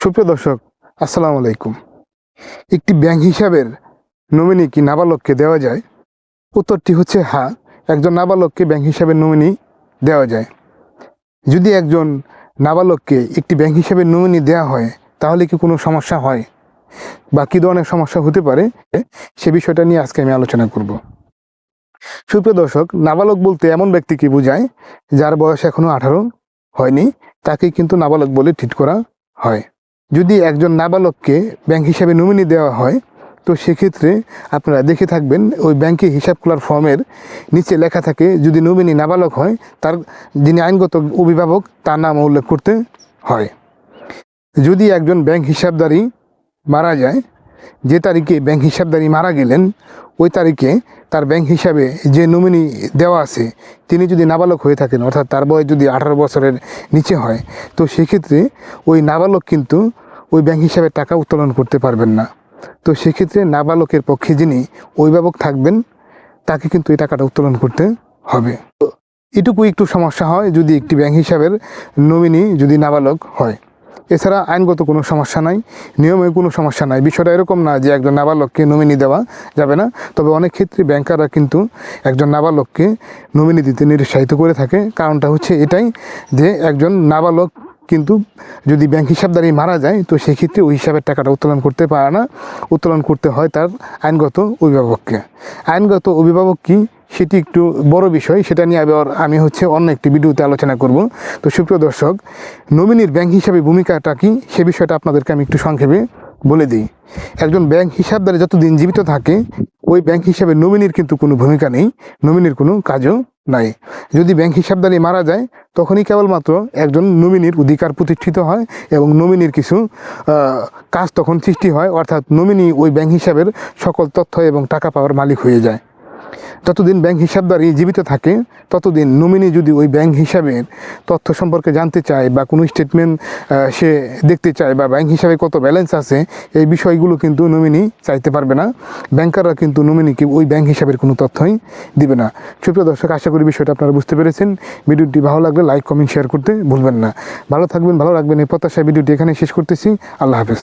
সুপ্রিয় দর্শক, আসসালামু আলাইকুম। একটি ব্যাংক হিসাবের নমিনি কি নাবালককে দেওয়া যায়? উত্তরটি হচ্ছে হ্যাঁ একজন নাবালককে ব্যাংক হিসাবের নমিনি দেওয়া যায়। যদি একজন নাবালককে একটি ব্যাংক হিসাবে নমিনি দেওয়া হয়, তাহলে কি কোনো সমস্যা হয়? বা কী ধরনের সমস্যা হতে পারে? সে বিষয়টা নিয়ে আজকে আমি আলোচনা করব। সুপ্রিয় দর্শক, নাবালক বলতে এমন ব্যক্তিকে বোঝায়, যার বয়স এখনও আঠারো হয়নি তাকে কিন্তু নাবালক বলে ট্রিট করা হয়। যদি একজন নাবালককে ব্যাংক হিসাবে নমিনি দেওয়া হয়, তো সেক্ষেত্রে আপনারা দেখে থাকবেন, ওই ব্যাংকে হিসাব খোলার ফর্মের নিচে লেখা থাকে, যদি নমিনি নাবালক হয়, তার যিনি আইনগত অভিভাবক, তার নাম উল্লেখ করতে হয়। যদি একজন ব্যাংক হিসাবদারি মারা যায় যে তারিখে ব্যাংক হিসাবদারি মারা গেলেন, ওই তারিখে তার ব্যাংক হিসাবে যে নমিনি দেওয়া আছে, তিনি যদি নাবালক হয়ে থাকেন, অর্থাৎ তার বয়স যদি আঠারো বছরের নিচে হয়, তো সেক্ষেত্রে ওই নাবালক কিন্তু ওই ব্যাংক হিসাবে টাকা উত্তোলন করতে পারবেন না। তো সেক্ষেত্রে নাবালকের পক্ষে যিনি অভিভাবক থাকবেন, তাকে কিন্তু এই টাকাটা উত্তোলন করতে হবে। এটুকু একটু সমস্যা হয়, যদি একটি ব্যাংক হিসাবের নমিনি যদি নাবালক হয়। এছাড়া আইনগত কোনো সমস্যা নাই, নিয়মে কোনো সমস্যা নাই। বিষয়টা এরকম না যে একজন নাবালককে নমিনি দেওয়া যাবে না, তবে অনেক ক্ষেত্রে ব্যাংকাররা কিন্তু একজন নাবালককে নমিনি দিতে নিরুৎসাহিত করে থাকে। কারণটা হচ্ছে এটাই যে একজন নাবালক কিন্তু যদি ব্যাংক হিসাবদারি মারা যায়, তো সেক্ষেত্রে ওই হিসাবের টাকাটা উত্তোলন করতে পারে না। উত্তোলন করতে হয় তার আইনগত অভিভাবককে। আইনগত অভিভাবক কি? সেটি একটু বড় বিষয়, সেটা নিয়ে আবার আমি হচ্ছে অন্য একটি ভিডিওতে আলোচনা করব। তো সুপ্রিয় দর্শক নমিনির ব্যাংক হিসাবে ভূমিকাটা কি? সে বিষয়টা আপনাদেরকে আমি একটু সংক্ষেপে বলে দিই। একজন ব্যাংক হিসাবদারি যতদিন জীবিত থাকে, ওই ব্যাংক হিসাবে নমিনির কিন্তু কোনো ভূমিকা নেই নমিনির কোনো কাজও নাই। যদি ব্যাংক হিসাবদারি মারা যায়, তখনই কেবলমাত্র একজন নমিনির অধিকার প্রতিষ্ঠিত হয় এবং নমিনির কিছু কাজ তখন সৃষ্টি হয়, অর্থাৎ নমিনি ওই ব্যাংক হিসাবের সকল তথ্য এবং টাকা পাওয়ার মালিক হয়ে যায়। যতদিন ব্যাংক হিসাবদারি জীবিত থাকে, ততদিন নমিনি যদি ওই ব্যাংক হিসাবের তথ্য সম্পর্কে জানতে চায় বা কোনো স্টেটমেন্ট সে দেখতে চায় বা ব্যাংক হিসাবে কত ব্যালেন্স আছে, এই বিষয়গুলো কিন্তু নমিনি চাইতে পারবে না। ব্যাংকাররা কিন্তু নমিনিকে ওই ব্যাংক হিসাবের কোনো তথ্যই দিবে না। সুপ্রিয় দর্শক, আশা করি বিষয়টা আপনারা বুঝতে পেরেছেন। ভিডিওটি ভালো লাগলে লাইক কমেন্ট শেয়ার করতে ভুলবেন না। ভালো থাকবেন, ভালো রাখবেন। এই প্রত্যাশা ভিডিওটি এখানে শেষ করতেছি। আল্লাহ হাফেজ।